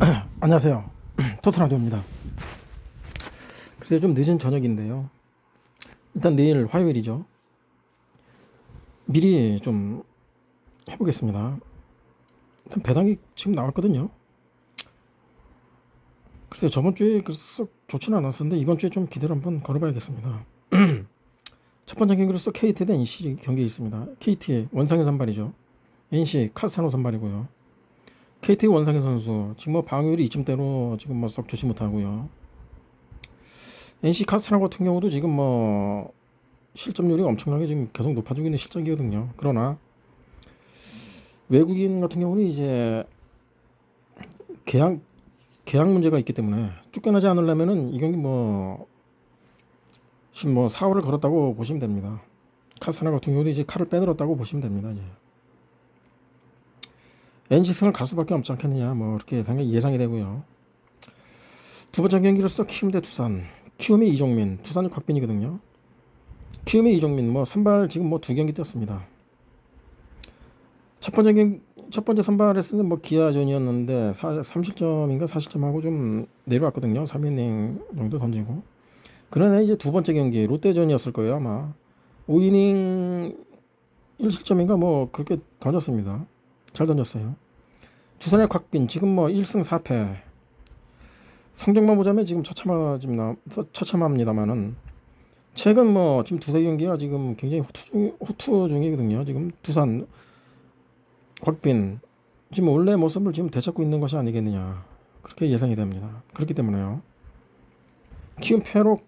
안녕하세요. 토트라디오입니다. 글쎄 좀 늦은 저녁인데요. 일단 내일 화요일이죠. 미리 좀 해보겠습니다. 일단 배당이 지금 나왔거든요. 글쎄 저번 주에 그래서 좋지는 않았었는데 이번 주에 좀 기대를 한번 걸어봐야겠습니다. 첫 번째 경기로서 KT 대 NC 경기 있습니다. KT의 원상현 선발이죠. NC 칼사노 선발이고요. KT 원상현 선수 지금 뭐 방어율이 이쯤대로 지금 뭐 썩 좋지 못하고요. NC 카스트라 같은 경우도 지금 뭐 실점률이 엄청나게 지금 계속 높아지고 있는 실적이거든요. 그러나 외국인 같은 경우는 이제 계약 계약 문제가 있기 때문에 쫓겨나지 않으려면은 이 경기 뭐 지금 뭐 사활을 걸었다고 보시면 됩니다. 카스나 같은 경우도 이제 칼을 빼들었다고 보시면 됩니다. 이제. NC승을 갈 수밖에 없지 않겠느냐 뭐 이렇게 당연히 예상이 되고요. 두 번째 경기로서 키움 대 두산 키움이 이종민 두산이 곽빈이거든요. 키움이 이종민 뭐 선발 지금 뭐 두 경기 뛰었습니다. 첫 번째 경, 첫 번째 선발했을 때 뭐 기아전이었는데 30점인가 40점하고 좀 내려왔거든요. 3이닝 정도 던지고 그러나 이제 두 번째 경기 롯데전이었을 거예요 아마 5이닝 1실점인가 뭐 그렇게 던졌습니다. 잘 던졌어요. 두산의 곽빈 지금 뭐 1승 4패. 성적만 보자면 지금 처참하지만 처참합니다만은 최근 뭐 지금 두세 경기가 지금 굉장히 후투 중 후투 중이거든요. 지금 두산 곽빈 지금 원래 모습을 지금 되찾고 있는 것이 아니겠느냐 그렇게 예상이 됩니다. 그렇기 때문에요. 키움 패로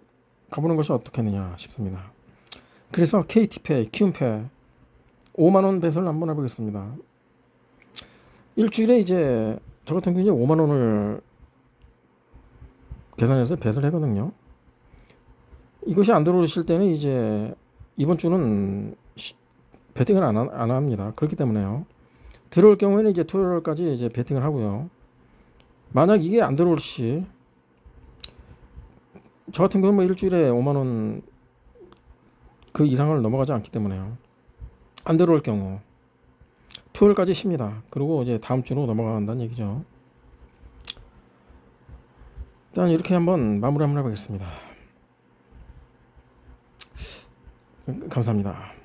가보는 것이 어떻겠느냐 싶습니다. 그래서 KT 패, 키움 패 5만 원 배설 한번 해보겠습니다. 일주일에 이제 저 같은 경우에 5만 원을 계산해서 배설 하거든요. 이것이 안 들어오실 때는 이제 이번 주는 시- 베팅을 안, 하- 안 합니다. 그렇기 때문에요. 들어올 경우에는 이제 토요일까지 이제 베팅을 하고요. 만약 이게 안 들어올 시, 저 같은 경우는 뭐 일주일에 5만 원 그 이상을 넘어가지 않기 때문에요. 안 들어올 경우 토요일까지 쉽니다. 그리고 이제 다음 주로 넘어간다는 얘기죠. 일단 이렇게 한번 마무리 한번 해보겠습니다. 감사합니다.